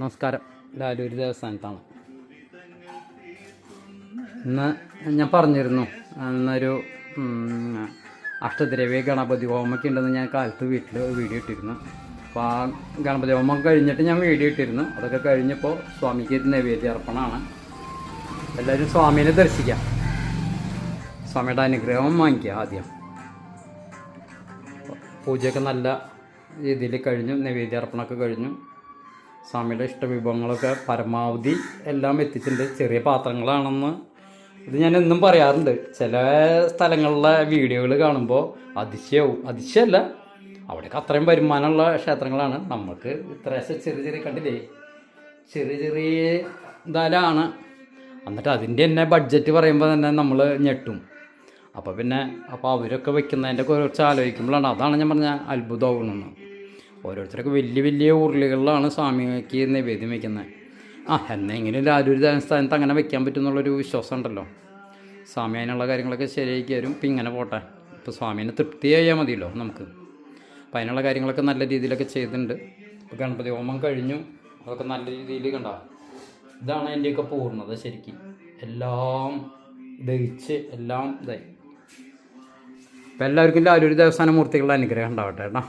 നമസ്കാരം. ലാലൂർ ദേവസ്ഥാനത്താണ് ഇന്ന് ഞാൻ പറഞ്ഞിരുന്നു ഇന്നൊരു ഉം, അഷ്ടദ്രവ്യ ഗണപതി ഹോമൊക്കെ ഉണ്ടെന്ന് ഞാൻ കാലത്ത് വീട്ടിൽ വീഡിയോ ഇട്ടിരുന്നു. അപ്പോൾ ആ ഗണപതി ഹോമം കഴിഞ്ഞിട്ട് ഞാൻ വീഡിയോ ഇട്ടിരുന്നു. അതൊക്കെ കഴിഞ്ഞപ്പോൾ സ്വാമിക്ക് നൈവേദ്യ അർപ്പണമാണ്. എല്ലാവരും സ്വാമീനെ ദർശിക്കാം. സ്വാമിയുടെ അനുഗ്രഹം വാങ്ങിക്കുക ആദ്യം. പൂജയൊക്കെ നല്ല രീതിയിൽ കഴിഞ്ഞു നൈവേദ്യാർപ്പണമൊക്കെ കഴിഞ്ഞു. സ്വാമിയുടെ ഇഷ്ട വിഭവങ്ങളൊക്കെ പരമാവധി എല്ലാം എത്തിച്ചിട്ടുണ്ട്. ചെറിയ പാത്രങ്ങളാണെന്ന് ഇത് ഞാൻ എന്നും പറയാറുണ്ട്. ചില സ്ഥലങ്ങളിലെ വീഡിയോകൾ കാണുമ്പോൾ അതിശയവും. അതിശയമല്ല അവിടെയൊക്കെ അത്രയും വരുമാനമുള്ള ക്ഷേത്രങ്ങളാണ്. നമുക്ക് ഇത്രയൊക്കെ ചെറിയ ചെറിയ കണ്ടില്ലേ? ചെറിയ ചെറിയ ഇതാലാണ്. എന്നിട്ട് അതിന്റെ തന്നെ ബഡ്ജറ്റ് പറയുമ്പോൾ തന്നെ നമ്മൾ ഞെട്ടും. അപ്പോൾ പിന്നെ അപ്പോൾ അവരൊക്കെ വെക്കുന്നതിന്റെ കുറച്ച് ആലോചിക്കുമ്പോഴാണ്. അതാണ് ഞാൻ പറഞ്ഞ അത്ഭുതമാകണമെന്ന് ഓരോരുത്തരൊക്കെ വലിയ വലിയ ഉരുളികളിലാണ് സ്വാമിക്ക് നിവേദ്യം വയ്ക്കുന്നത് ആ എന്നെങ്കിലും ആരൊരു സ്ഥാനത്ത് അങ്ങനെ വയ്ക്കാൻ പറ്റും എന്നുള്ളൊരു വിശ്വാസം ഉണ്ടല്ലോ സ്വാമി അതിനുള്ള കാര്യങ്ങളൊക്കെ ശരിയാക്കി തരും. ഇപ്പം ഇങ്ങനെ പോട്ടെ. ഇപ്പോൾ സ്വാമീനെ തൃപ്തിയായാൽ മതിയല്ലോ നമുക്ക്. അപ്പം അതിനുള്ള കാര്യങ്ങളൊക്കെ നല്ല രീതിയിലൊക്കെ ചെയ്തിട്ടുണ്ട്. ഇപ്പോൾ ഗണപതി ഹോമം കഴിഞ്ഞു. അതൊക്കെ നല്ല രീതിയിൽ കണ്ട. ഇതാണ് എന്റെയൊക്കെ പൂർണത ശരിക്കും. എല്ലാം ദഹിച്ച് എല്ലാം ഇതായി. അപ്പം എല്ലാവർക്കും ലാലൂരി ദേവസ്ഥാന മൂർത്തികളുടെ അനുഗ്രഹം ഉണ്ടാവട്ടെ കേട്ടോ.